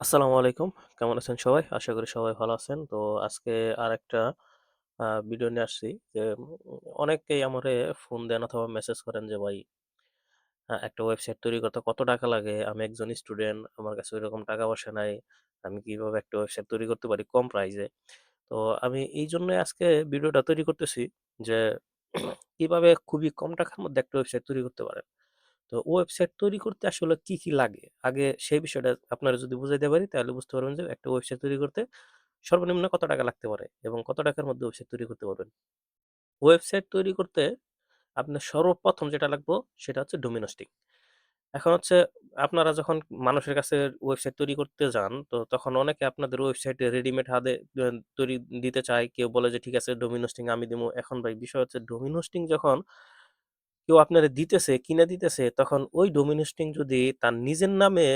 আসসালামু আলাইকুম। কেমন আছেন সবাই? আশা করি সবাই ভালো আছেন। তো আজকে আরেকটা আ ভিডিও নিয়ে আসছি যে অনেকেই আমারে ফোন দেন অথবা মেসেজ করেন যে ভাই একটা ওয়েবসাইট তৈরি করতে কত টাকা লাগে? আমি একজন স্টুডেন্ট, আমার কাছে ওইরকম টাকা-পয়সা নাই। আমি কীভাবে একটা ওয়েবসাইট তৈরি করতে পারি কম প্রাইসে? তো আমি এই জন্য আজকে ভিডিওটা তৈরি করতেছি যে কীভাবে খুবই কম টাকার মধ্যে একটা ওয়েবসাইট তৈরি করতে পারেন। তো ওয়েবসাইট তৈরি করতে আসলে কি, কি লাগে? আগে সেই বিষয়টা আপনারা যদি বুঝাইতে পারি তাহলে বুঝতে পারবেন যে একটা ওয়েবসাইট তৈরি করতে সর্বনিম্ন কত টাকা লাগতে পারে এবং কত টাকার মধ্যে ওয়েবসাইট তৈরি করতে পারবেন। ওয়েবসাইট তৈরি করতে আপনার সর্বপ্রথম যেটা লাগবো সেটা হচ্ছে ডোমেইন হোস্টিং। এখন হচ্ছে আপনারা যখন মানুষের কাছে ওয়েবসাইট তৈরি করতে যান, তো তখন অনেকে আপনাদের ওয়েবসাইটে রেডিমেড হাতে তৈরি দিতে চায়। কেউ বলে যে, "ঠিক আছে ডোমিনোস্টিং আমি দিব এখন ভাই বিষয় হচ্ছে ডোমিনোস্টিং যখন কেউ আপনারে দিতেছে, কিনে দিতেছে, তখন ওই ডোমেইন হোস্টিং যদি তার নিজের নামে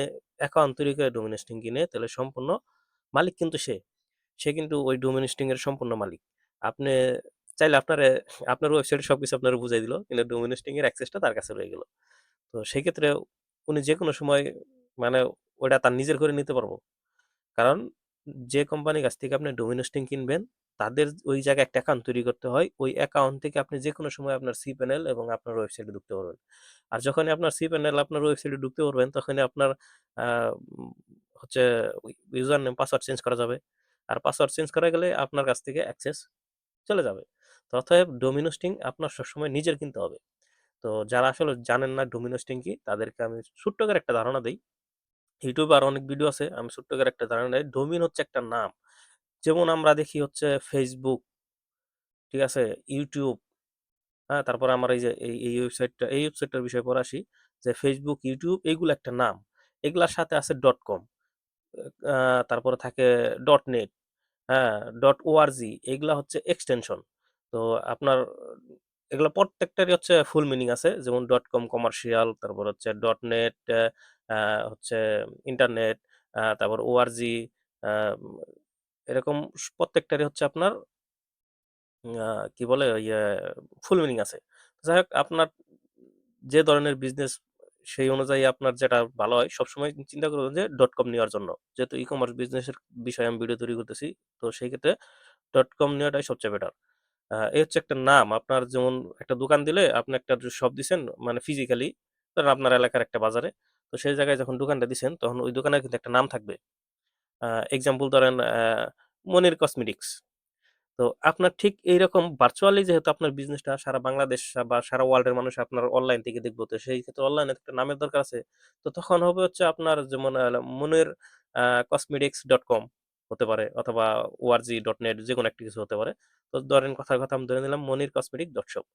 করে ডোমেইন হোস্টিং কিনে, তাহলে সম্পূর্ণ মালিক কিন্তু সে। সে কিন্তু ওই ডোমেইন হোস্টিং এর সম্পূর্ণ মালিক। আপনি চাইলে আপনারে আপনার ওয়েবসাইটে সবকিছু আপনারে বুঝাই দিল। কিন্তু ডোমেইন হোস্টিং এর অ্যাক্সেসটা তার কাছে রয়ে গেল। তো সেক্ষেত্রে উনি যেকোনো সময় মানে ওটা তার নিজের করে নিতে পারব। কারণ যে কোম্পানির কাছ থেকে আপনি ডোমেইন হোস্টিং কিনবেন, তাদের ওই জায়গায় একটা অ্যাকাউন্ট তৈরি করতে হয়। ওই অ্যাকাউন্ট থেকে আপনি যে কোনো সময় আপনার cPanel এবং আপনার ওয়েবসাইটে ঢুকতে পারবেন। আর যখন আপনার cPanel আপনার ওয়েবসাইটে ঢুকতে পারবেন, তখনই আপনার হচ্ছে ইউজার নেম, পাসওয়ার্ড চেঞ্জ করা যাবে। আর পাসওয়ার্ড চেঞ্জ করা গেলে আপনার কাছ থেকে অ্যাক্সেস চলে যাবে। অতএব ডোমেইন হোস্টিং আপনার সবসময় নিজের কিনতে হবে। তো যারা আসলে জানেন না ডোমেইন হোস্টিং কি, তাদেরকে আমি ছোট্ট করে একটা ধারণা দিই ইউটিউবে আর অনেক ভিডিও আছে। আমি ছোট্ট করে একটা ধারণা দিই ডোমেইন হচ্ছে একটা নাম। যেমন আমরা দেখি হচ্ছে ফেসবুক ঠিক আছে? ইউটিউব হ্যাঁ? তারপরে আমার এই যে এই, এই ওয়েবসাইটটা এই ওয়েবসাইটটার বিষয়ে পরে আসি। যে ফেসবুক ইউটিউব এগুলো একটা নাম। এগুলার সাথে আছে ডট কম তারপরে থাকে ডট নেট হ্যাঁ? .org এগুলা হচ্ছে এক্সটেনশন। তো আপনার এগুলা প্রত্যেকটারই হচ্ছে ফুল মিনিং আছে। যেমন ডট কম কমার্শিয়াল, তারপর হচ্ছে ডট আ হচ্ছে ইন্টারনেট, তারপর আ এরকম প্রত্যেকটারই হচ্ছে আপনার কি বলে? ইয়ে ফুল মিনিং আছে। যাই হোক, আপনার যে ধরনের বিজনেস সেই অনুযায়ী আপনার যেটা ভালো হয়, সবসময় চিন্তা করবেন যে ডট কম নেওয়ার জন্য। যেহেতু ই-কমার্স বিজনেসের বিষয়ে আমি ভিডিও তৈরি করতেছি। তো সেই ক্ষেত্রে ডট কম নেওয়াটাই সবচেয়ে বেটার। এই হচ্ছে একটা নাম। আপনার যেমন একটা দোকান দিলে আপনি একটা শপ দিছেন মানে ফিজিক্যালি ধরেন আপনার এলাকার একটা বাজারে। তো সেই জায়গায় যখন দোকানটা দিচ্ছেন তখন ওই দোকানের কিন্তু একটা নাম থাকবে। এক্সাম্পল ধরেন মনির কসমেটিক্স। তো আপনার ঠিক এইরকম ভার্চুয়ালি যেহেতু আপনার বিজনেসটা সারা বাংলাদেশ বা সারা ওয়ার্ল্ডের মানুষ আপনার অনলাইন থেকে দেখব, তো সেই ক্ষেত্রে অনলাইনে একটা নামের দরকার আছে। তো তখন হবে হচ্ছে আপনার যেমন মনের কসমেটিক্স ডট cosmetics.com হতে পারে অথবা org.net যেকোনো একটা কিছু হতে পারে। তো ধরেন কথার কথা আমি ধরে নিলাম মনির কসমেটিক ডট শপ।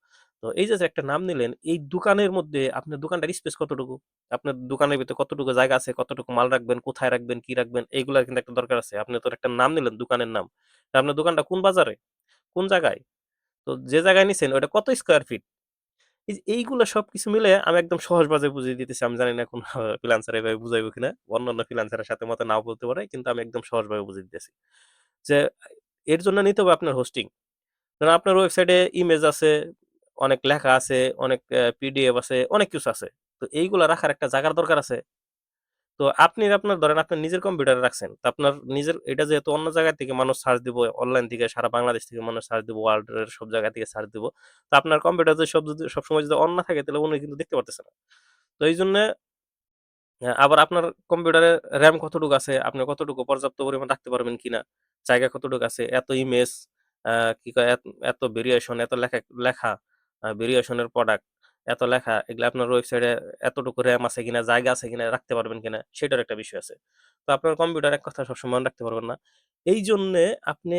তো এই যে, যে একটা নাম নিলেন, এই দোকানের মধ্যে আপনার দোকানটার স্পেস কতটুকু? আপনার দোকানের ভিতরে কতটুকু জায়গা আছে? কতটুকু মাল রাখবেন? কোথায় রাখবেন? কি রাখবেন? এইগুলার কিন্তু একটা দরকার আছে। আপনি তো একটা নাম নিলেন দোকানের নাম। আপনার দোকানটা কোন বাজারে? কোন জায়গায়? তো যে জায়গায় নিছেন ওটা কত স্কোয়ার ফিট? এই এইগুলা সবকিছু মিলে আমি একদম সহজ বাজে বুঝিয়ে দিতেছি। আমি জানি না কোন ফ্রিল্যান্সার এভাবে বুঝাইবো কিনা। অন্যান্য ফ্রিল্যান্সারের সাথে মত নাও বলতে পারে। কিন্তু আমি একদম সহজভাবে বুঝিয়ে দিতেছি। যে এর জন্য নিতে হবে আপনার হোস্টিং। ধরেন আপনার ওয়েবসাইটে ইমেজ আছে, অনেক লেখা আছে, অনেক পিডিএফ আছে, অনেক কিছু আছে। তো এইগুলা রাখার একটা জায়গার দরকার আছে। তো আপনি আপনার ধরেন আপনার নিজের কম্পিউটারে রাখছেন। তো আপনার নিজের এটা যেহেতু অন্য জায়গা থেকে মানুষ সার্চ দিব, অনলাইন থেকে সারা বাংলাদেশ থেকে মানুষ সার্চ দিব, ওয়ার্ল্ডের সব জায়গা থেকে সার্চ দিব। তো আপনার কম্পিউটার যদি সব যদি সবসময় যদি অন না থাকে তাহলে উনি কিন্তু দেখতে পারতেছে না। তো এই জন্য আবার আপনার কম্পিউটারে র্যাম কতটুকু আছে, আপনি কতটুকু পর্যাপ্ত পরিমাণ রাখতে পারবেন কিনা, জায়গা কতটুকু আছে, এত ইমেজ, কি কয় এত ভেরিয়েশন, এত লেখা লেখা, আ ভেরিয়েশন প্রোডাক্ট, এত লেখা, এগুলা আপনার ওয়েবসাইটে এতটুকু র্যাম আছে কিনা, জায়গা আছে কিনা, রাখতে পারবেন কিনা, সেটার একটা বিষয় আছে। তো আপনার কম্পিউটার এক কথায় সবসময় রাখতে পারবেন না। এই জন্যে আপনি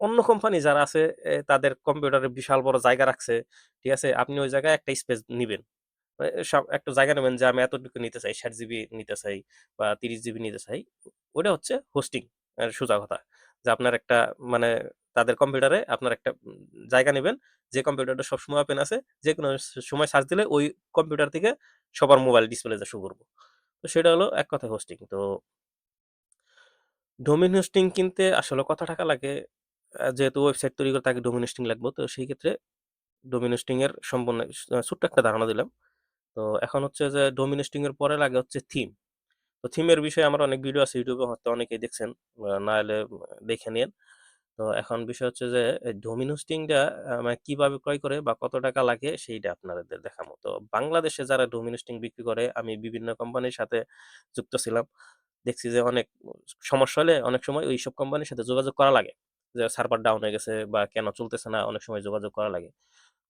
অন্য কোম্পানি যারা আছে তাদের কম্পিউটারে বিশাল বড় জায়গা রাখছে, ঠিক আছে? আপনি ওই জায়গায় একটা স্পেস নিবেন। সব একটা জায়গা নেবেন যে আমি এতটুকু নিতে চাই, ৬০ জিবি নিতে চাই বা ৩০ জিবি নিতে চাই। ওটা হচ্ছে হোস্টিং সোজা কথা। যে আপনার একটা মানে তাদের কম্পিউটারে আপনার একটা জায়গা নেবেন যে কম্পিউটারটা সবসময় ওপেন আছে, যে কোনো সময় সার্চ দিলে ওই কম্পিউটার থেকে সবার মোবাইল ডিসপ্লে তে শো করব। তো সেটা হলো এক কথা হোস্টিং। তো ডোমেইন হোস্টিং কিনতে আসলে কত টাকা লাগে? যেহেতু ওয়েবসাইট তৈরি করে তাকে ডোমেইন হোস্টিং লাগবে। তো সেই ক্ষেত্রে ডোমেইন হোস্টিং এর সম্পূর্ণ ছোট্ট একটা ধারণা দিলাম। তো এখন হচ্ছে যে ডোমেইন হোস্টিং এর পরে লাগে হচ্ছে থিম। তো থিমের বিষয়ে আমার অনেক ভিডিও আছে ইউটিউবে হয়তো অনেকেই দেখছেন না হলে দেখে নিন তো এখন বিষয় হচ্ছে যে ডোমিন হোস্টিংটা মানে কীভাবে ক্রয় করে বা কত টাকা লাগে সেইটা আপনাদের দেখাবো। তো বাংলাদেশে যারা ডোমিন হোস্টিং বিক্রি করে, আমি বিভিন্ন কোম্পানির সাথে যুক্ত ছিলাম। দেখছি যে অনেক সমস্যা হলে অনেক সময় ওই সব কোম্পানির সাথে যোগাযোগ করা লাগে। যে সার্ভার ডাউন হয়ে গেছে বা কেন চলতেছে না, অনেক সময় যোগাযোগ করা লাগে।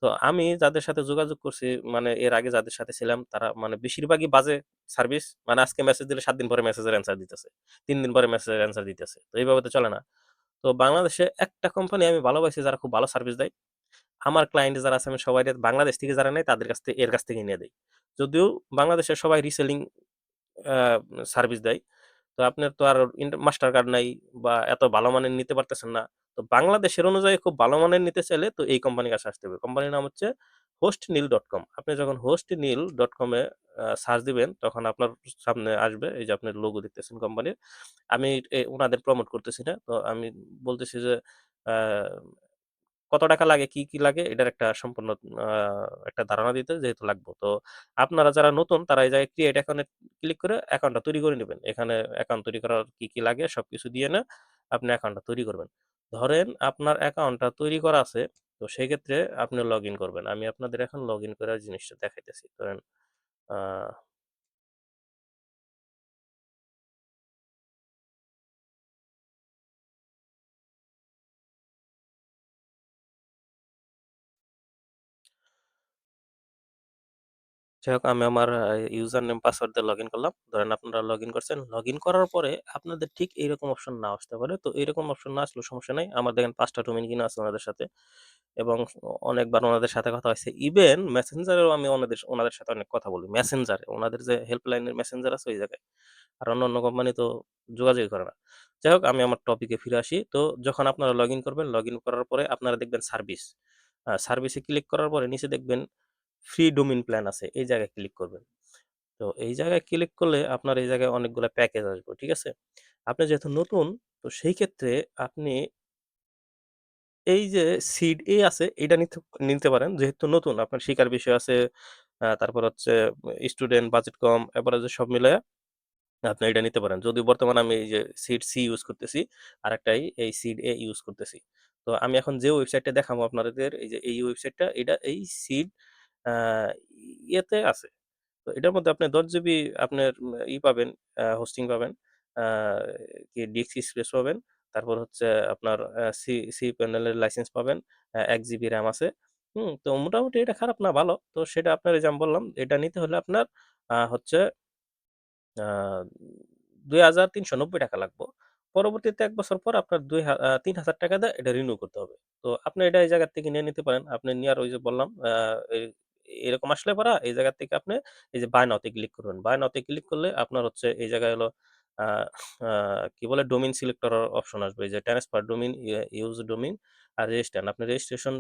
তো আমি যাদের সাথে যোগাযোগ করছি মানে এর আগে যাদের সাথে ছিলাম, তারা মানে বেশিরভাগই বাজে সার্ভিস মানে আজকে মেসেজ দিলে সাত দিন পরে মেসেজের অ্যান্সার দিতেছে, তিন দিন পরে মেসেজের অ্যান্সার দিতেছে। তো এইভাবে তো চলে না। তো বাংলাদেশে একটা কোম্পানি আমি ভালোবাসি যারা খুব ভালো সার্ভিস দেয়। আমার ক্লায়েন্ট যারা আছে, আমি সবাই বাংলাদেশ থেকে যারা নেয়, তাদের কাছ থেকে, এর কাছ থেকে নিয়ে দেয় যদিও বাংলাদেশের সবাই রিসেলিং সার্ভিস দেয়। তো আপনার তো আর মাস্টার কার্ড নাই বা এত ভালো মানের নিতে পারতেছেন না। তো বাংলাদেশের অনুযায়ী খুব ভালো মানের নিতে চাইলে তো এই কোম্পানির কাছে আসতে হবে। কোম্পানির নাম হচ্ছে হোস্ট নীল ডট কম আপনি যখন হোস্ট নীল ডট কমে সার্চ দিবেন, তখন আপনার সামনে আসবে, এই যে আপনার লোগো দেখতেছেন কোম্পানির আমি ওনাদের প্রমোট করতেছি না, তো আমি বলতেছি যে কত টাকা লাগে, কি কি লাগে, এটার একটা সম্পূর্ণ একটা ধারণা দিতে যেহেতু লাগবে। তো আপনারা যারা নতুন, তারা এই জায়গায় ক্রিয়েট অ্যাকাউন্টে ক্লিক করে অ্যাকাউন্টটা তৈরি করে নেবেন। এখানে অ্যাকাউন্ট তৈরি করার কি কি লাগে, সবকিছু দিয়ে না আপনি অ্যাকাউন্টটা তৈরি করবেন। ধরেন আপনার অ্যাকাউন্টটা তৈরি করা আছে তো সেই ক্ষেত্রে আপনি লগ ইন করবেন। আমি আপনাদের এখন লগ ইন করার জিনিসটা দেখাইতেছি। ধরেন যাই হোক আমি আমার ইউজার নেম পাসওয়ার্ড দিয়ে লগ ইন করলাম। ধরেন আপনারা লগ ইন করছেন লগ ইন করার পরে আপনাদের ঠিক এইরকম অপশন না আসতে পারে। তো এইরকম অপশন না আসলেও সমস্যা নাই। আমার দেখেন পাঁচটা ডোমেন কিনা আছে ওনাদের সাথে এবং অনেকবার ওনাদের সাথে কথা হয়েছে। ইভেন মেসেঞ্জারেও আমি ওনাদের ওনাদের সাথে অনেক কথা বলি। মেসেঞ্জারে ওনাদের যে হেল্পলাইনের মেসেঞ্জার আছে ওই জায়গায়। আর অন্য অন্য কোম্পানি তো যোগাযোগ করে না। যাই হোক আমি আমার টপিকে ফিরে আসি। তো যখন আপনারা লগ ইন করবেন লগ ইন করার পরে আপনারা দেখবেন সার্ভিস সার্ভিসে ক্লিক করার পরে নিচে দেখবেন ফ্রি ডোমিন প্ল্যান আছে, এই জায়গায় ক্লিক করবেন। তো এই জায়গায় ক্লিক করলে আপনার এই জায়গায় অনেকগুলো প্যাকেজ আসবে, ঠিক আছে? আপনি যেহেতু নতুন, তো সেই ক্ষেত্রে আপনি এই যে সিড এ আছে, এটা নিতে নিতে পারেন। যেহেতু নতুন, আপনার শিকার বিষয় আছে তারপর হচ্ছে স্টুডেন্ট বাজেট কম এবার যে সব মিলে আপনি এটা নিতে পারেন। যদি বর্তমানে আমি এই যে সিড সি ইউজ করতেছি আর একটাই এই সিড এ ইউজ করতেছি। তো আমি এখন যে ওয়েবসাইটটা দেখাবো আপনাদের, এই যে এই ওয়েবসাইটটা এটা এই সিড ইয়েতে আছে। তো এটার মধ্যে আপনি দশ জিবি আপনার ই পাবেন হোস্টিং পাবেন কি ডিএক্সি স্পেস পাবেন, তারপর হচ্ছে আপনার সি সি প্যানেলের লাইসেন্স পাবেন এক জিবি র্যাম আছে। হুম, তো মোটামুটি এটা খারাপ না, ভালো। তো সেটা আপনার যেমন বললাম, এটা নিতে হলে আপনার হচ্ছে দুই হাজার তিনশো নব্বই টাকা লাগবে। পরবর্তীতে এক বছর পর আপনার দুই তিন হাজার টাকা দিয়ে এটা রিনিউ করতে হবে। তো আপনি এটা এই জায়গার থেকে নিয়ে নিতে পারেন। আপনি নেওয়ার ওই যে বললাম এরকম আসলে পরা এই জায়গা থেকে আপনি এই যে বাই নাওতে ক্লিক করবেন। বাই নাওতে ক্লিক করলে আপনার হচ্ছে এই জায়গায় হলো কি বলে? ডোমিন সিলেক্টর অপশন আসবে। যে ট্রান্সফার ডোমিন ইউজ ডোমিন আর রেজিস্টার আপনি রেজিস্ট্রেশন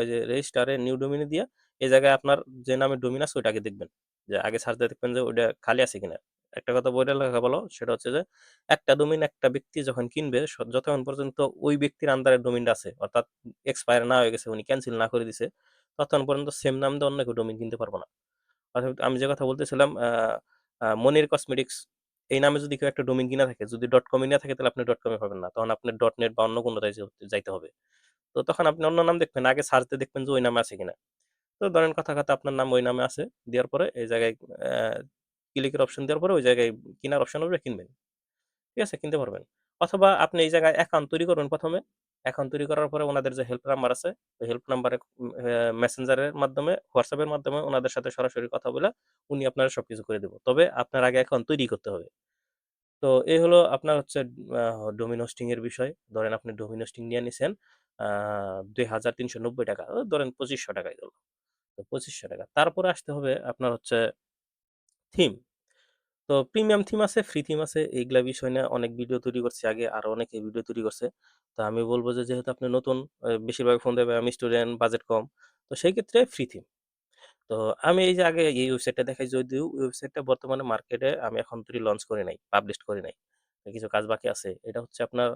এই যে রেজিস্টারে নিউ ডোমিনে দিয়ে এই জায়গায় আপনার যে নামে ডোমিন আছে ওইটা আগে দেখবেন। যে আগে সার্চ দিয়ে দেখবেন যে ওইটা খালি আছে কিনা। একটা কথা বইটা লেখা বলো, সেটা হচ্ছে যে একটা ডোমিন একটা ব্যক্তি যখন কিনবে যতক্ষণ পর্যন্ত ওই ব্যক্তির আন্ডারে ডোমিনটা আছে, অর্থাৎ এক্সপায়ার না হয়ে গেছে, উনি ক্যান্সেল না করে দিছে ততক্ষণ পর্যন্ত সেম নাম দিয়ে অন্য কেউ ডোমিন কিনতে পারব না। অর্থাৎ আমি যে কথা বলতেছিলাম মনির কসমেটিক্স এই নামে যদি কেউ একটা ডোমিন কিনা থাকে, যদি ডট কমে না থাকে, তাহলে আপনি ডট কমে পাবেন না। তখন আপনি ডট নেট বা অন্য কোনো যাইতে হবে। তো তখন আপনি অন্য নাম দেখবেন, আগে সার্চ দিয়ে দেখবেন যে ওই নামে আছে কিনা। তো ধরেন কথা কথা আপনার নাম ওই নামে আছে, দেওয়ার পরে এই জায়গায় ক্লিকের অপশন দেওয়ার পরে ওই জায়গায় কেনার অপশন হবে কিনবেন। ঠিক আছে? কিনতে পারবেন। অথবা আপনি এই জায়গায় অ্যাকাউন্ট তৈরি করবেন প্রথমে। অ্যাকাউন্ট তৈরি করার পরে ওনাদের যে হেল্প নাম্বার আছে, ওই হেল্প নাম্বারে মেসেঞ্জারের মাধ্যমে হোয়াটসঅ্যাপের মাধ্যমে ওনাদের সাথে সরাসরি কথা বলে উনি আপনারা সবকিছু করে দেবো। তবে আপনার আগে অ্যাকাউন্ট তৈরি করতে হবে। তো এই হলো আপনার হচ্ছে ডোমিন হোস্টিং এর বিষয়। ধরেন আপনি ডোমিন হোস্টিং নিয়ে নিছেন দুই হাজার তিনশো নব্বই টাকা ধরেন পঁচিশশো টাকায় গেল। তো পঁচিশশো টাকা। তারপরে আসতে হবে আপনার হচ্ছে থিম তো প্রিমিয়াম থিম আছে ফ্রি থিম আছে, এইগুলা বিষয় নিয়ে অনেক ভিডিও তৈরি করছে আগে, আরও অনেকে ভিডিও তৈরি করছে। তো আমি বলব যে, যেহেতু আপনি নতুন বেশিরভাগ ফোন দেবে, আমি স্টুডেন্ট বাজেট কম, তো সেই ক্ষেত্রে ফ্রি থিম তো আমি এই যে আগে এই ওয়েবসাইটটা দেখাই, যদিও ওয়েবসাইটটা বর্তমানে মার্কেটে আমি এখন তৈরি লঞ্চ করি নাই পাবলিশ করি নাই। কিছু কাজ বাকি আছে, এটা হচ্ছে আপনার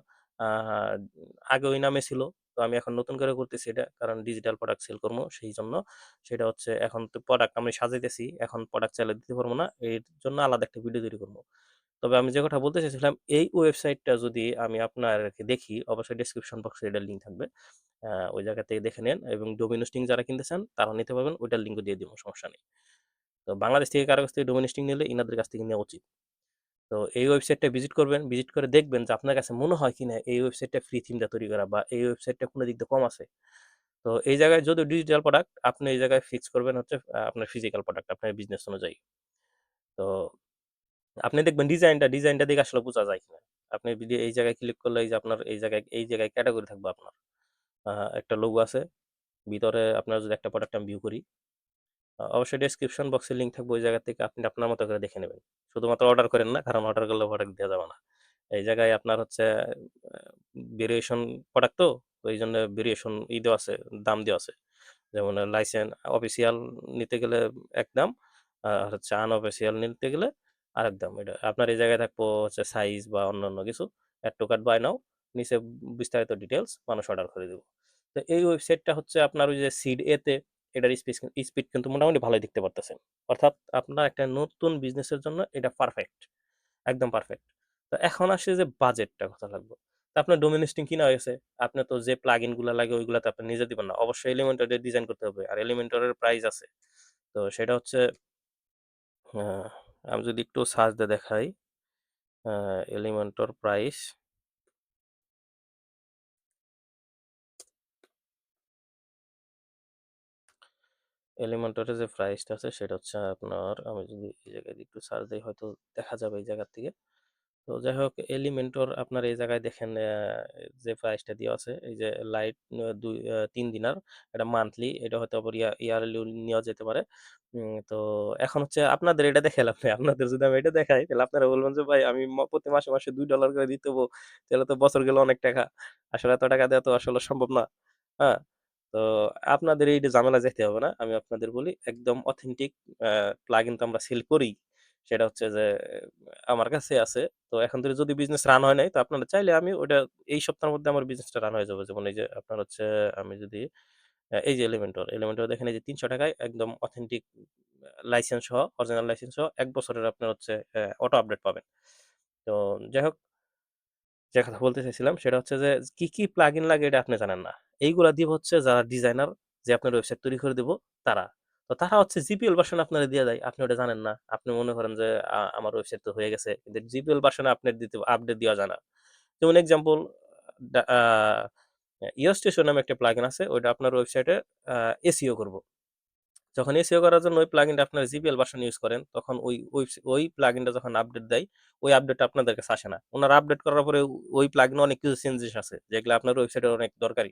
আগে ওই নামে ছিল। তো আমি এখন নতুন করে করতেছি এটা। কারণ ডিজিটাল প্রোডাক্ট সেল করব সেই জন্য সেটা হচ্ছে এখন তো প্রোডাক্ট আমি সাজাইতেছি। এখন প্রোডাক্ট চাইলে দিতে পারব না। এর জন্য আলাদা একটা ভিডিও তৈরি করব। তবে আমি যে কথা বলতে চাইছিলাম, এই ওয়েবসাইটটা যদি আমি আপনাকে দেখি, অবশ্যই ডেসক্রিপশন বক্সে এটার লিঙ্ক থাকবে। ওই জায়গা থেকে দেখে নেন এবং ডোমিনোস্টিং যারা কিনতে চান তারা নিতে পারবেন। ওইটার লিঙ্কও দিয়ে দিব, সমস্যা নেই। তো বাংলাদেশ থেকে কারও কাছ থেকে ডোমিনোস্টিং নিলে ইনাদের কাছ থেকে নেওয়া উচিত। তো এই ওয়েবসাইটটা ভিজিট করবেন ভিজিট করে দেখবেন যে আপনার কাছে মনে হয় কিনা এই ওয়েবসাইটটা ফ্রি থিমটা তৈরি করা বা এই ওয়েবসাইটটা কোনো দিক দিয়ে কম আছে। তো এই জায়গায় যদি ডিজিটাল প্রোডাক্ট আপনি এই জায়গায় ফিক্স করবেন হচ্ছে আপনার ফিজিক্যাল প্রোডাক্ট আপনার বিজনেস অনুযায়ী। তো আপনি দেখবেন ডিজাইনটা ডিজাইনটা দেখে আসলে বোঝা যায় কিনা। আপনি এই জায়গায় ক্লিক করলে এই যে আপনার, এই জায়গায় এই জায়গায় ক্যাটাগরি থাকবে আপনার। একটা লোগো আছে। ভিতরে আপনার যদি একটা প্রোডাক্ট আমি ভিউ করি অবশ্যই ডেসক্রিপশন বক্সে লিঙ্ক থাকবে, ওই জায়গা থেকে আপনি আপনার মতো করে দেখে নেবেন। শুধুমাত্র অর্ডার করেন না, কারণ অর্ডার করলে প্রোডাক্ট দেওয়া যাবে না। এই জায়গায় আপনার হচ্ছে ভেরিয়েশন প্রোডাক্ট তো ওই জন্য ভেরিয়েশন ই দেওয়া আছে, দাম দেওয়া আছে। যেমন লাইসেন্স অফিসিয়াল নিতে গেলে এক দাম, আর হচ্ছে আনঅফিসিয়াল নিতে গেলে আরেক দাম। এটা আপনার এই জায়গায় থাকব হচ্ছে সাইজ বা অন্যান্য কিছু add to cart buy now নিচে বিস্তারিত ডিটেলস মানুষ অর্ডার করে দেবো। তো এই ওয়েবসাইটটা হচ্ছে আপনার ওই যে সিড এতে এটার স্পিড স্পিড কিন্তু মোটামুটি ভালোই দেখতে পারতেছেন। অর্থাৎ আপনার একটা নতুন বিজনেসের জন্য এটা পারফেক্ট একদম পারফেক্ট তো এখন আসে যে বাজেটটা কথা লাগবে আপনার ডোমিনেস্টিং কিনা হয়েছে? আপনি তো যে প্লাগগুলো লাগে ওইগুলো তো আপনি নিজে দিবেন না। অবশ্যই এলিমেন্টরের ডিজাইন করতে হবে। আর এলিমেন্টরের প্রাইস আছে। তো সেটা হচ্ছে আমি যদি একটু সার্চ দিয়ে দেখাই এলিমেন্টর প্রাইস এলিমেন্টরের যে প্রাইসটা আছে, সেটা হচ্ছে আপনার, আমি যদি এই জায়গায় একটু সার্চ দিই, হয়তো দেখা যাবে এই জায়গা থেকে। তো যাই হোক এলিমেন্টর আপনার এই জায়গায় দেখেন যে প্রাইসটা দেওয়া আছে, এই যে লাইট দুই তিন দিনার, এটা মান্থলি এটা হয়তো আবার ইয়ারলি নেওয়া যেতে পারে। তো এখন হচ্ছে আপনাদের এটা দেখে লাভ নেই। আপনাদের যদি আমি এটা দেখাই, তাহলে আপনারা বলবেন যে, ভাই, আমি প্রতি মাসে মাসে দুই ডলার করে দিতে তাহলে তো বছর গেলে অনেক টাকা। আসলে এত টাকা দেওয়া তো আসলে সম্ভব না। হ্যাঁ? তো আপনাদের এই ঝামেলা যেতে হবে না, আমি আপনাদের বলি একদম অথেন্টিক প্লাগ ইন তো আমরা সেল করি। সেটা হচ্ছে যে, আমার কাছে আছে। তো এখন ধরে যদি বিজনেস রান হয় নাই, তো আপনারা চাইলে আমি ওটা এই সপ্তাহের মধ্যে আমার বিজনেসটা রান হয়ে যাবে। যেমন এই যে আপনার হচ্ছে, আমি যদি এই যে এলিমেন্টর এলিমেন্টর দেখেন এই যে তিনশো টাকায় একদম অথেন্টিক লাইসেন্স সহ অরিজিনাল লাইসেন্স সহ এক বছরের আপনার হচ্ছে অটো আপডেট পাবেন। তো যাই হোক, যে কথা বলতে চাইছিলাম সেটা হচ্ছে যে, কি কি প্লাগ ইন লাগে এটা আপনি জানেন না। এইগুলা দিব হচ্ছে যারা ডিজাইনার যে আপনার ওয়েবসাইট তৈরি করে দিব, তারা। তো তারা হচ্ছে জিপিএল ভার্সন আপনারা দিয়ে দেয়। আপনি ওটা জানেন না। আপনি মনে করেন যে আমার ওয়েবসাইট তো হয়ে গেছে। কিন্তু জিপিএল ভার্সনে আপডেট দিতে আপডেট দেওয়া যায় না। যেমন এক্সাম্পল ইও স্টেশন নামে একটা প্লাগইন আছে। ওইটা আপনার ওয়েবসাইটে এসিও করব। যখন এসিও করার জন্য ওই প্লাগইনটা আপনার জিপিএল ভার্সন ইউজ করেন, তখন ওই ওই ওই প্লাগইনটা যখন আপডেট দেয়, ওই আপডেটটা আপনাদের কাছে আসে না। ওনারা আপডেট করার পরে ওই প্লাগইনে অনেক কিছু চেঞ্জেস আছে যেগুলো আপনার ওয়েবসাইটের অনেক দরকারি।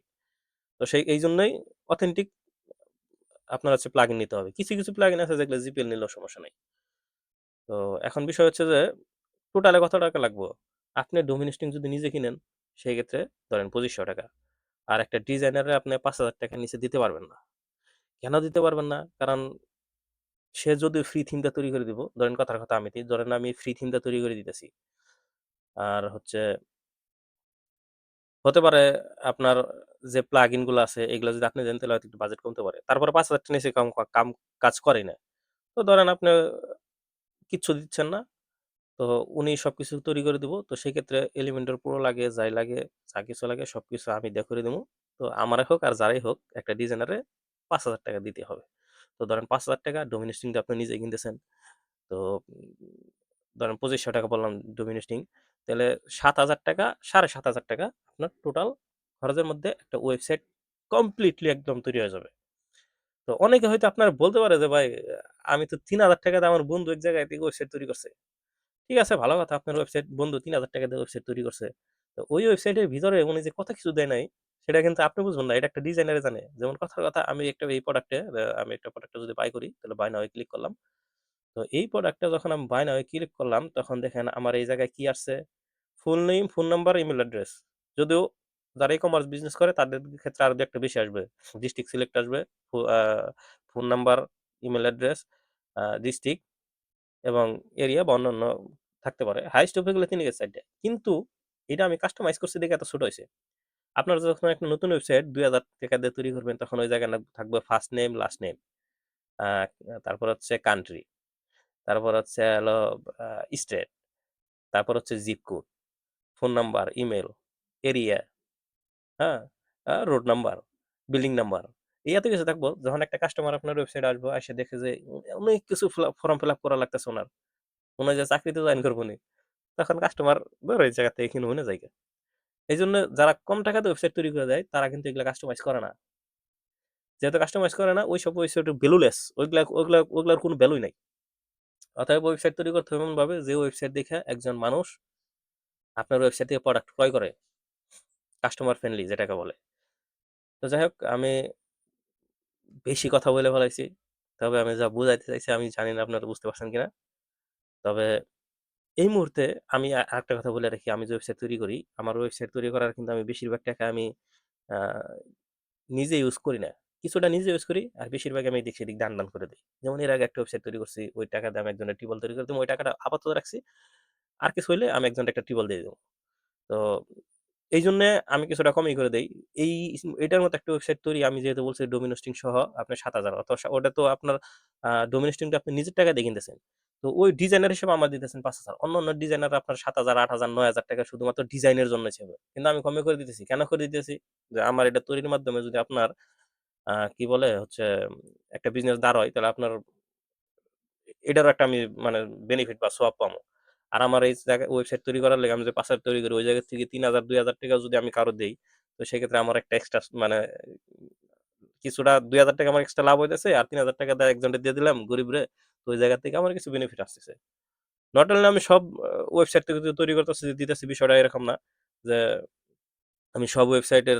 তো সেই, এই জন্যই অথেন্টিক আপনার হচ্ছে প্লাগইন নিতে হবে। কিছু কিছু প্লাগইন আছে যেগুলো জিপিএল নিলেও সমস্যা নেই। তো এখন বিষয় হচ্ছে যে টোটালে কত টাকা লাগবে? আপনি ডোমিনেস্টিং যদি নিজে কিনেন, সেই ক্ষেত্রে ধরেন পঁচিশশো টাকা। আর একটা ডিজাইনারে আপনি পাঁচ হাজার টাকা নিচে দিতে পারবেন না। কেন দিতে পারবেন না? কারণ সে যদি ফ্রি থিমটা তৈরি করে দিব, ধরেন কথার কথা আমি ধরেন আমি ফ্রি থিমটা তৈরি করে দিতেছি। আর হচ্ছে, হতে পারে আপনার যে প্লাগগুলো আছে, এগুলো যদি আপনি দেন, তাহলে হয়তো একটু বাজেট কমতে পারে। তারপরে পাঁচ হাজার নিচে কাম কাম কাজ করে না। তো ধরেন আপনি, কিচ্ছু দিচ্ছেন না, তো উনি সব কিছু তৈরি করে দিব। তো সেক্ষেত্রে এলিমেন্টের পুরো লাগে, যাই লাগে, যা কিছু লাগে সব কিছু আমি দিয়ে করে দেবো। তো আমারে হোক আর যারাই হোক, একটা ডিজাইনারে পাঁচ হাজার টাকা দিতে হবে। তো ধরেন পাঁচ হাজার টাকা ডোমিনেস্টিংটা আপনি নিজে কিনতেছেন। তো ধরেন পঁচিশশো টাকা বললাম ডোমিনেস্টিং তাহলে সাত হাজার টাকা, সাড়ে সাত হাজার টাকা আপনার টোটাল খরচের মধ্যে একটা ওয়েবসাইট কমপ্লিটলি একদম তৈরি হয়ে যাবে। তো অনেকে হয়তো আপনার বলতে পারে যে, ভাই, আমি তো তিন হাজার টাকা দিয়ে আমার বন্ধু এক জায়গায় থেকে ওয়েবসাইট তৈরি করছে। ঠিক আছে, ভালো কথা, আপনার ওয়েবসাইট, বন্ধু তিন হাজার টাকা দিয়ে ওয়েবসাইট তৈরি করছে। তো ওই ওয়েবসাইটের ভিতরে উনি যে কথা কিছু দেয় নাই, সেটা কিন্তু আপনি বুঝবেন না, এটা একটা ডিজাইনারে জানে। যেমন কথার কথা, আমি একটা এই প্রোডাক্টে আমি একটা প্রোডাক্টে যদি বাই করি, তাহলে বাই নাও ক্লিক করলাম। তো এই প্রোডাক্টটা যখন আমি বাই নাও ক্লিক করলাম, তখন দেখেন আমার এই জায়গায় কি আসছে? Full name phone number email address যদিও যারা ই কমার্স বিজনেস করে তাদের ক্ষেত্রে আরও একটা বেশি আসবে। ডিস্ট্রিক্ট সিলেক্ট আসবে phone number email address district এবং এরিয়া বা অন্যান্য থাকতে পারে। হাইস্ট গেলে তিন সাইডে কিন্তু এটা আমি কাস্টমাইজ করছি দেখে এত ছোট হয়েছে। আপনার যখন একটা নতুন ওয়েবসাইট দুই হাজার টাকা দিয়ে তৈরি করবেন তখন ওই জায়গায় থাকবে ফার্স্ট নেম লাস্ট নেম তারপর হচ্ছে কান্ট্রি তারপর হচ্ছে হলো স্টেট তারপর হচ্ছে zip code, phone number, email area, হ্যাঁ? Road number, building number. এই এত কিছু থাকব যখন একটা কাস্টমার আপনার ওয়েবসাইটে আসব, আইসা দেখে যে অনেক কিছু ফর্ম ফিল আপ করা লাগতেছে। মনে হয় যে চাকরিতে জয়েন করবনি। তখন কাস্টমার ধরো এই জায়গা থেকে কিনে হইনা যাইগা। এইজন্য যারা কম টাকাতে ওয়েবসাইট তৈরি করে দেয়, তারা কিন্তু এগুলা কাস্টমাইজ করে না। যেহেতু কাস্টমাইজ করে না, ওইসব ওয়েবসাইট ভ্যালুলেস। ওইগুলা ওইগুলা ওইগুলার কোনো ভ্যালুই নাই। অতএব ওয়েবসাইট তৈরি করতে হবে এমনভাবে যে ওয়েবসাইট দেখে একজন মানুষ আপনার ওয়েবসাইট থেকে প্রোডাক্ট ক্রয় করে। কাস্টমার ফ্রেন্ডলি যেটাকে বলে। তো যাই হোক আমি বেশি কথা বলে ফেলাইছি। তবে আমি যা বুঝাইতে চাইছি আমি জানি না আপনারা বুঝতে পারছেন কিনা। তবে এই মুহূর্তে আমি আরেকটা কথা বলে রাখি, আমি যে ওয়েবসাইট তৈরি করি, আমার ওয়েবসাইট তৈরি করার কিন্তু আমি বেশিরভাগ টাকা আমি নিজে ইউজ করি না। কিছুটা নিজে ইউজ করি আর বেশিরভাগ আমি এদিক সেদিক দান, দান করে দিই যেমন এর আগে একটা ওয়েবসাইট তৈরি করছি। ওই টাকা দিয়ে আমি একজনের টিউবওয়েল তৈরি করে দিলাম। ওই টাকাটা আপাতত রাখছি। আর কিছু হইলে আমি একজনকে একটা টিউবওয়েল দিয়ে দিবো। তো এইজন্যে আমি কিছুটা কমই করে দেই। এই এটার মতো একটা ওয়েবসাইট তৈরি আমি যেহেতু বলছি ডোমেইন হোস্টিং সহ আপনার ৭,০০০ অত ওটা তো আপনার ডোমেইন আপনি নিজের টাকা দিয়ে কিনতেছেন। তো ওই ডিজাইনার হিসেবে আমার দিতেছেন ৫,০০০ অন্যান্য ডিজাইনার আপনার ৭,০০০, ৮,০০০, ৯,০০০ টাকা শুধুমাত্র ডিজাইনের জন্য হিসেবে। কিন্তু আমি কমে করে দিতেছি। কেন করে দিতেছি? যে আমার এটা তৈরির মাধ্যমে যদি আপনার কি বলে হচ্ছে একটা বিজনেস দাঁড় হয় তাহলে আপনার এটারও একটা আমি মানে বেনিফিট বা সোয়াব পামু। আর আমার এই জায়গা ওয়েবসাইট তৈরি করার লেগে আমি যে ৫,০০০ তৈরি করি ওই জায়গা থেকে ৩,০০০, ২,০০০ টাকা যদি আমি কারও দেই, তো সেক্ষেত্রে আমার একটা এক্সট্রা মানে কিছুটা ২,০০০ টাকা আমার এক্সট্রা লাভ হইতেছে আর ৩,০০০ টাকা দিয়ে একজনকে দিয়ে দিলাম গরিবরে। তো ওই জায়গা থেকে আমার কিছু বেনিফিট আসতেছে। নট অনলি আমি সব ওয়েবসাইট থেকে তৈরি করতেছি, যে দিতেছি বিষয়টা এরকম না। যে আমি সব ওয়েবসাইটের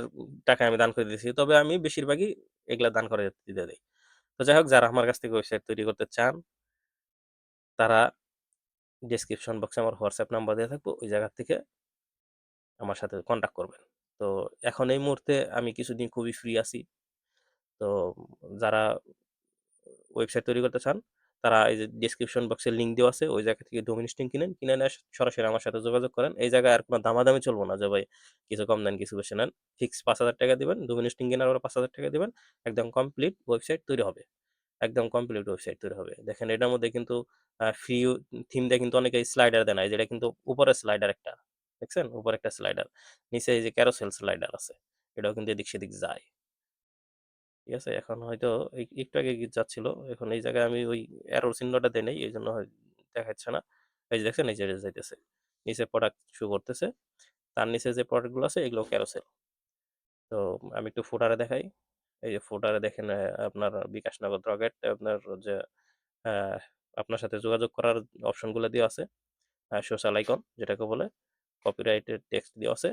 টাকা আমি দান করে দিয়েছি তবে আমি বেশিরভাগই এগুলা দান করে দিতে দেই। তো যাই হোক যারা আমার কাছ থেকে ওয়েবসাইট তৈরি করতে চান তারা ডেসক্রিপশন বক্সে আমার হোয়াটসঅ্যাপ নাম্বার দেয়া থাকব। ওই জায়গা থেকে আমার সাথে কনট্যাক্ট করবেন। তো এখন এই মুহূর্তে আমি কিছুদিন খুবই ফ্রি আছি। তো যারা ওয়েবসাইট তৈরি করতে চান, তারা এই যে ডেসক্রিপশন বক্সে লিঙ্ক দেওয়া আছে। ওই জায়গা থেকে ডোমেইন হোস্টিং কিনেন। কিনে নিয়ে সরাসরি আমার সাথে যোগাযোগ করেন। এই জায়গায় আর কোনো দামাদামি চলবো না যে ভাই কিছু কম দেন, কিছু বেশি নেন। ফিক্স ৳৫,০০০ টাকা দেবেন ডোমেইন হোস্টিং কেনার পাঁচ ৳৫,০০০ টাকা দেবেন একদম কমপ্লিট ওয়েবসাইট তৈরি হবে। একদম কমপ্লিট ওয়েবসাইট তৈরি হবে। দেখেন এটার মধ্যে কিন্তু ফ্রি থিম দিয়ে কিন্তু অনেকে স্লাইডার দেয় না। এই যে এটা কিন্তু উপরে স্লাইডার একটা। দেখছেন? উপরে একটা স্লাইডার। নিচে এই যে ক্যারোসেল স্লাইডার আছে। এটাও কিন্তু এদিক সেদিক যায়। ঠিক আছে? এখন হয়তো একটু আগে যাচ্ছিল। এখন এই জায়গায় আমি ওই অ্যারো চিহ্নটা দেই নাই। এজন্য হয়, দেখাচ্ছে না। এই যে দেখছেন এই যে যাইতেছে। নিচে প্রোডাক্ট শো করতেছে। তার নিচে যে প্রোডাক্টগুলো আছে, এগুলো ক্যারোসেল। তো আমি একটু ফুটারে দেখাই। এই যে ফোটারে দেখেন আপনার বিকাশ নগদ রকেট আপনার যে আপনার সাথে যোগাযোগ করার অপশনগুলো দেওয়া আছে। সোশ্যাল আইকন যেটাকে বলে। কপিরাইটের টেক্সট দেওয়া আছে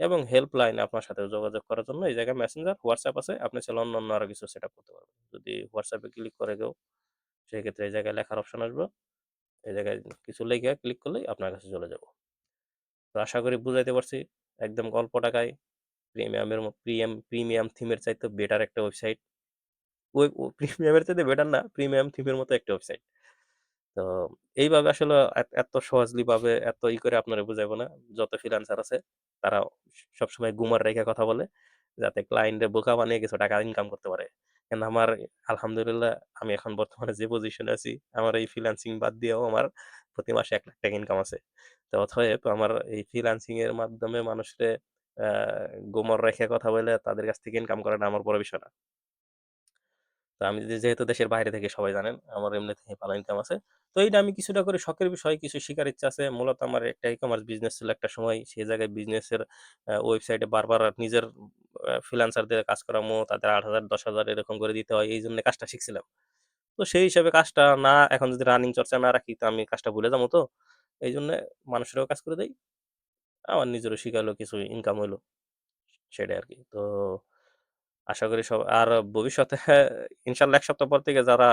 এবং হেল্পলাইন আপনার সাথে যোগাযোগ করার জন্য এই জায়গায় মেসেঞ্জার, হোয়াটসঅ্যাপ আছে। আপনি চাইলে অন্য আরও কিছু সেটআপ করতে পারবেন। যদি হোয়াটসঅ্যাপে ক্লিক করে কেউ, সেক্ষেত্রে এই জায়গায় লেখার অপশন আসবে। এই জায়গায় কিছু লিখে ক্লিক করলেই আপনার কাছে চলে যাব তো আশা করি বুঝাইতে পারছি। একদম অল্প টাকায় প্রিমিয়ামের ম প্রিয়াম প্রিমিয়াম থিমের চাইতে বেটার একটা ওয়েবসাইট। ওই প্রিমিয়ামের চাইতে বেটার না, প্রিমিয়াম থিমের মতো একটা ওয়েবসাইট। তো এইভাবে আসলে এত সহজলি ভাবে এত ই করে আপনারে বুঝাইবো না। যত ফ্রিল্যান্সার আছে তারা সবসময় গুমার রেখে কথা বলে। যাতে ক্লায়েন্টরে বোকা বানিয়ে কিছু টাকা ইনকাম করতে পারে। কিন্তু আমার আলহামদুলিল্লাহ আমি এখন বর্তমানে যে পজিশনে আছি, আমার এই ফ্রিল্যান্সিং বাদ দিয়েও আমার প্রতি মাসে এক লাখ টাকা ইনকাম আছে। তো অতএব আমার এই ফ্রিল্যান্সিং এর মাধ্যমে মানুষরে গোমর রেখে কথা বলে তাদের কাছ থেকে ইনকাম করাটা আমার বড় বিষয় না। তো আমি যেহেতু দেশের বাইরে থেকে সবাই জানেন, আমার এমনি থেকে ভালো ইনকাম আছে। তো এইটা আমি কিছুটা করে শখের বিষয়, কিছু শিখার ইচ্ছা আছে। মূলত আমার একটা ই-কমার্স বিজনেস ছিল একটা সময়। সেই জায়গায় বিজনেসের ওয়েবসাইটে বারবার নিজের আ ফ্রিল্যান্সারদের কাজ করামু, তাদের আট হাজার দশ হাজার এরকম করে দিতে হয়। এই জন্য কাজটা শিখছিলাম। তো সেই হিসাবে কাজটা না এখন যদি রানিং চর্চা না রাখি তো আমি কাজটা ভুলে যাব তো। এই জন্য মানুষেরও কাজ করে দেই। আমার নিজেরও শিখালো কিছু ইনকাম হইল। সেটাই আর কি তো আশা করি সব আর ভবিষ্যতে ইনশাআল্লাহ ১ সপ্তাহ পর থেকে যারা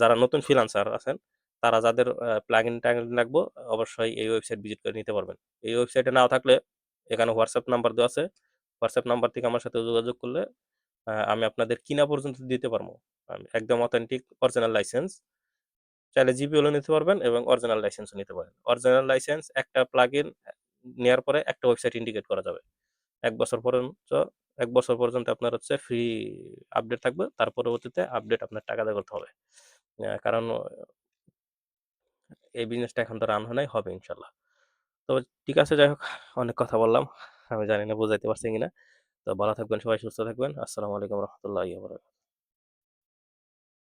যারা নতুন ফ্রিল্যান্সার আছেন, তারা যাদের আ প্লাগইন-ট্যাগইন লাগবো অবশ্যই এই ওয়েবসাইট ভিজিট করে নিতে পারবেন। এই ওয়েবসাইটে নাও থাকলে এখানে হোয়াটসঅ্যাপ নাম্বার দেওয়া আছে। হোয়াটসঅ্যাপ নাম্বার থেকে আমার সাথে যোগাযোগ করলে আমি আপনাদের কিনা পর্যন্ত দিতে পারব। একদম অথেন্টিক অরিজিনাল লাইসেন্স। চাইলে জিপিএলও নিতে পারবেন এবং অরিজিনাল লাইসেন্সও নিতে পারেন। অরিজিনাল লাইসেন্স একটা প্লাগইন অ্যা নেয়ার পরে একটা ওয়েবসাইট ইন্ডিকেট করা যাবে। ১ বছর পর্যন্ত ১ বছর পর্যন্ত আপনার হচ্ছে ফ্রি আপডেট থাকবে। তার পরবর্তীতে আপডেট আপনার টাকা দিয়ে করতে হবে। কারণ এই বিজনেসটা এখন তো রান হয় নাই, হবে ইনশাল্লাহ তো ঠিক আছে যাই হোক অনেক কথা বললাম। আমি জানি না বুঝাইতে পারছি কিনা। তো ভালো থাকবেন সবাই, সুস্থ থাকবেন। আসসালামু আলাইকুম রহমতুল্লাহি।